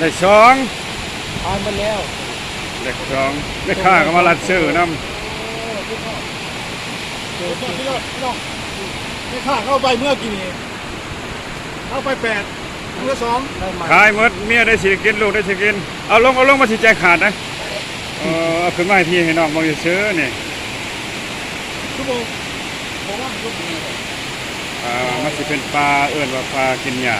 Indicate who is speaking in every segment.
Speaker 1: ได้สอง
Speaker 2: ทานมาแล้ว
Speaker 1: ได้สองได้ค่าก็มาลัดซื้อน้
Speaker 2: เจอ
Speaker 3: พี่น้องพี่น้องไม่ค่าเข้าไปเมื่อกี่นี้เข้าไปแปดเมื่อสอง
Speaker 2: ได้มาำ
Speaker 1: ขายหมดเมียได้สิกินลูกได้สิกินเอาลงเอาลงมาสิใจขาดนะเออเอาขึ้นมาให้พี่ให้น้องมองซื้อๆนี่
Speaker 3: ชั่วโมงผมว่าชั่วโมง
Speaker 1: อ่ามันสิเป็นปลาเอิ้นว่าปลากินหญ้า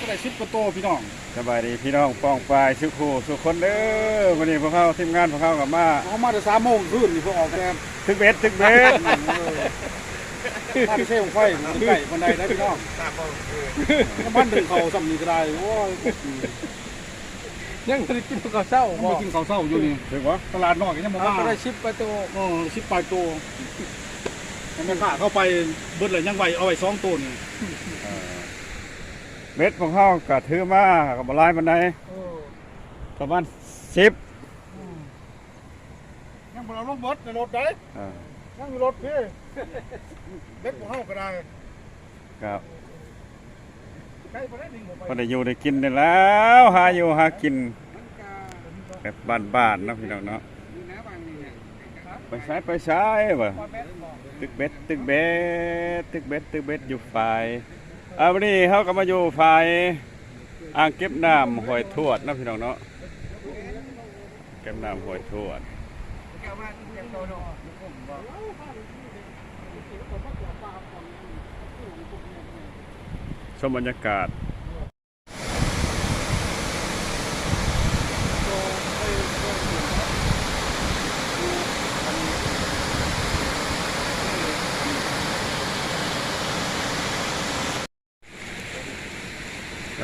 Speaker 3: ก็ได้สิบกว่าโตพี่น้อง
Speaker 1: สบายดีพี่น้องป้องปลายสุขูสุขคนเด้อวันนี้พวกเขาทีมงานพวกเขากลับมา
Speaker 3: เอามาแต่สามโมงคืนนี่พวกออกแกม
Speaker 1: ทึกเบ็ดทึกเบ็ด
Speaker 3: ถ้าไปเช่ของไฟมันไก่คนใดได้พี่น้องน้ำมันถึงเขาสำนีก็ได้โอ้ย
Speaker 2: ยังไม่ได้กินข้าวเช้า
Speaker 3: ผม
Speaker 2: บ่
Speaker 3: ไปกินข้าวเช้าอยู่นี่
Speaker 1: ถึกวะ
Speaker 3: ตลาดนอกยังมอง
Speaker 2: เอา
Speaker 3: ว่า
Speaker 2: ก็ได้ชิปประตู
Speaker 3: เออสิบปลายโต มันไม่ค่าเข้าไปเบิดเลยยังไหวเอาไว้สองตัวนี่
Speaker 1: เบ็ดของเขาก็ถือมากับบลายบันได
Speaker 2: เออ
Speaker 1: ประมาณสิบ
Speaker 3: ยังบ่เอาลงเบิดในรถได้ยังอยู่รถพี่เบ็ดของเฮาก็ได้
Speaker 1: ครับ
Speaker 3: ใกล้บ่ได้ดิ่งผมไป
Speaker 1: พอได้อยู่ได้กินได้แล้วหาอยู่หากินแบบบ้านๆเนาะพี่น้องเนาะ ไปใช้ไปใช้บ่ตึกเบ็ดตึกเบ็ดตึกเบ็ดตึกเบ็ดอยู่ฝ่ายอาวันนี้เขาก็มาอยู่ฝ่ายอ่างเก็บน้ำห้วยทวดนะพี่น้องเนาะเก็บน้ำห้วยทวดชมบรรยากาศ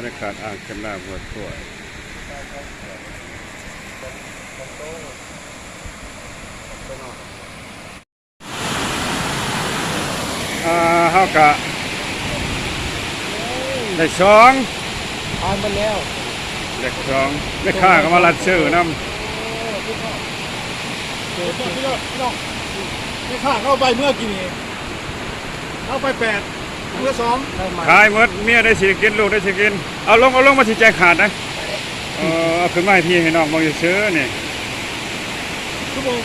Speaker 1: รรยากาศอ่างเก็บน้ำห้วยทวดอ่าเฮากะได้สอง
Speaker 2: ทานมาแล้ว
Speaker 1: เด็กสองได้ค่าก็มาลัดซื้อน้
Speaker 2: เจอ
Speaker 3: พี่น้องพี่น้องไม่ค่าเข้าไปเมื่อกี่นี้เข้าไปแปด เมื่อสอง
Speaker 2: ได้มาำ
Speaker 1: ขายหมดเมียได้สิกินลูกได้สิกิน เอาลงเอาลงมาสิใจขาดนะเออเอาขึ้นมาให้พี่ให้น้องมองซื้อๆนี่
Speaker 3: ชั่วโมง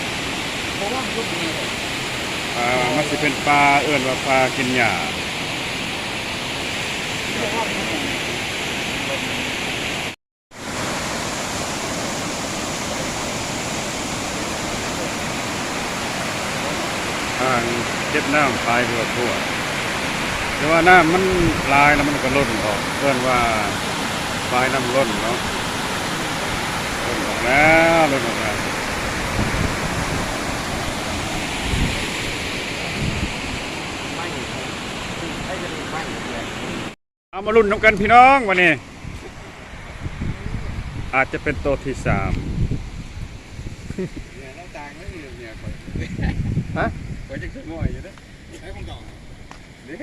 Speaker 3: ผมว่าชั่วโมง
Speaker 1: อ่ามันสิเป็นปลาเอิ้นว่าปลากินหญ้าอ่างเก็บน้ำปลายทั่วทั่ว แต่ว่าน้ำมันลายแล้วมันก็ล้นออกเพื่อนว่าปลายน้ำล้นเนาะล้นออกแล้วล้นออกแล้วเอามาลุ้นน้ำกันพี่น้องวันนี้ อาจจะเป็นตัวที่สาม
Speaker 3: เนี่ยน้ำตาลไม่มีเนี่ยคอย
Speaker 1: ฮะ
Speaker 3: คอยจะขึ้นหน่อยอยู่นะให้ผมต่อเด้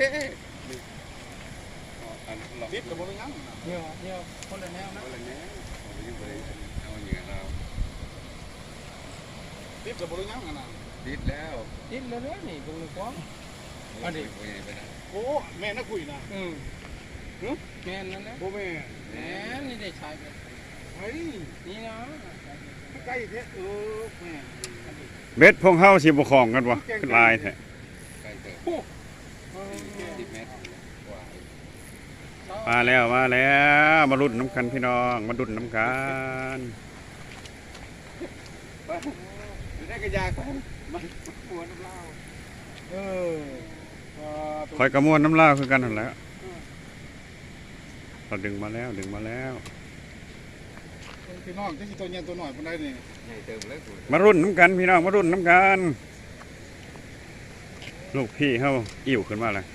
Speaker 3: ติดกับบริยัง
Speaker 2: เนี่ยเนี่ยคนละแนวนะ
Speaker 3: อะไรเนี้ยผมยังบริเอาอย่างเงี้ยเราติดกับบริยังนะติดแล้ว
Speaker 2: ติดแล้วนี่ยนี่งนี้กว้างอันนี้
Speaker 3: โอ้แม่นักคุยนะ
Speaker 2: อืมแม่นนั่นแหละ
Speaker 3: โอ้แม่
Speaker 2: แม่นนี่ได้ใช้ไป
Speaker 3: เฮ้ย
Speaker 2: นี่นะ
Speaker 3: ใกล้แท้เออแม่
Speaker 1: เบ็ดพงเฮาสิบ่ของกันวะลายแท้
Speaker 3: ใกล้เกิดสิบเมตร
Speaker 1: มาแล้วมาแล้วมาลุ้นน้ำกันพี่น้องมาดุนน้ำกัน
Speaker 3: ได้กระยาคนมันหัวน้ำเล่าเออ
Speaker 1: คอยกระมวลน้ำลาวคือกันนั่นแหล้วเราดึงมาแล้วดึงมาแล้ว
Speaker 3: พี่น้องที่สิตัวเนี้ยตัวหน่อยคนใดนี่
Speaker 1: มารุ่นน้ำกันพี่น้องมารุ่นน้ำกันลูกพี่เฮาอิ่วขึ้นมาเลย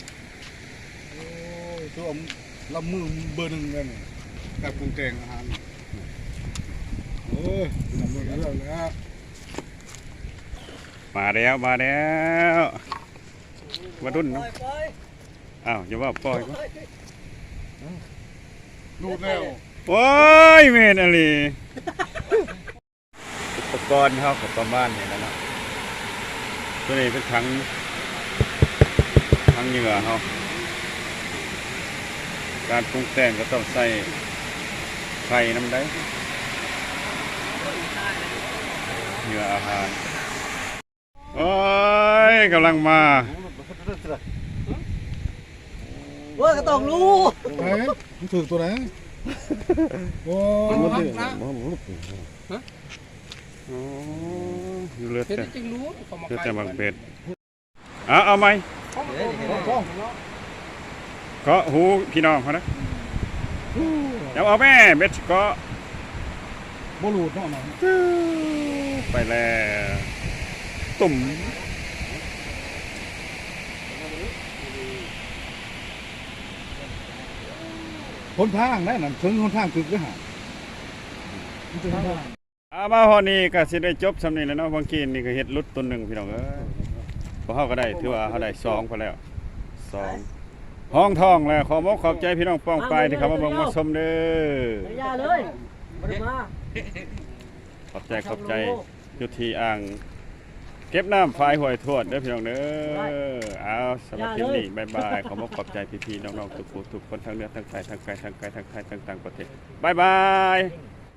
Speaker 3: โอ้ยตัว ลำมือเบอร์หนึ่งเลยนี่กับปรุงแต่งอาหารโอ้ยลำมือเรื่องแล้ว
Speaker 1: มาแล้วมาแล้วมารุ่นน้ำอ้าวอย่าว่าปล่อย
Speaker 3: ดูดแล้ว
Speaker 1: โอ้ยเมนอะไรอุปกรณ์เขากับประมาณนี้นะเนาะตัวนี้เป็นถังถังเหงื่อเขา การปรุงแต่งก็ต้องใส่ไข่น้ำได้เนื้ออาหาร โอ้ยกำลังมา
Speaker 4: เว้ยก็ต้องรู้
Speaker 3: ไหนมันถือตัวไหนโอ้
Speaker 2: มันรักนะ
Speaker 1: อ๋อเลือด
Speaker 2: เฮ็ด
Speaker 1: แต่
Speaker 2: ให้จึงรู้เขามา
Speaker 1: เลือด
Speaker 2: ขาย
Speaker 1: แต่บางเป็ดเอาเอาไหม
Speaker 3: ช่อง
Speaker 1: เกาะหูพี่น้องเขานะเดี๋ยวเอาแม่เบ็ดเกาะ
Speaker 3: บ่หลุดเนาะมัน
Speaker 1: ไปแล้วตุ่ม
Speaker 3: คนทางได้นั่นถึงคนทางถึกก็หามันถึงทาง
Speaker 1: อามาฮอดนี้ก็สิได้จบสำนี้แล้วเนาะบางกีนี่ก็เฮ็ดลุดตัวหนึงพี่น้องเอ้ยพวกเฮาก็ได้ถือว่าเฮาได้สองพอแล้วสอง ห้องทองแล้วขอบอกขอบใจพี่น้องป้องปายที่เข้ามาเบิ่งมาชมเด้อ
Speaker 4: อย่าเลยบ่ได้มา
Speaker 1: ขอบใจขอบใจอยู่ที่อ่างเก็บน้ำฝายห้วยทวดเด้อพี่น้องเด้อเอาสำหรับคลิปนี้บ๊ายบายขอบอกขอบใจพี่ๆน้องๆทุกผู้ทุกคนทั้งเหนือทั้งใต้ทั้งไกลทั้งไกลทั้งไทยทั้งต่างประเทศบ๊ายบาย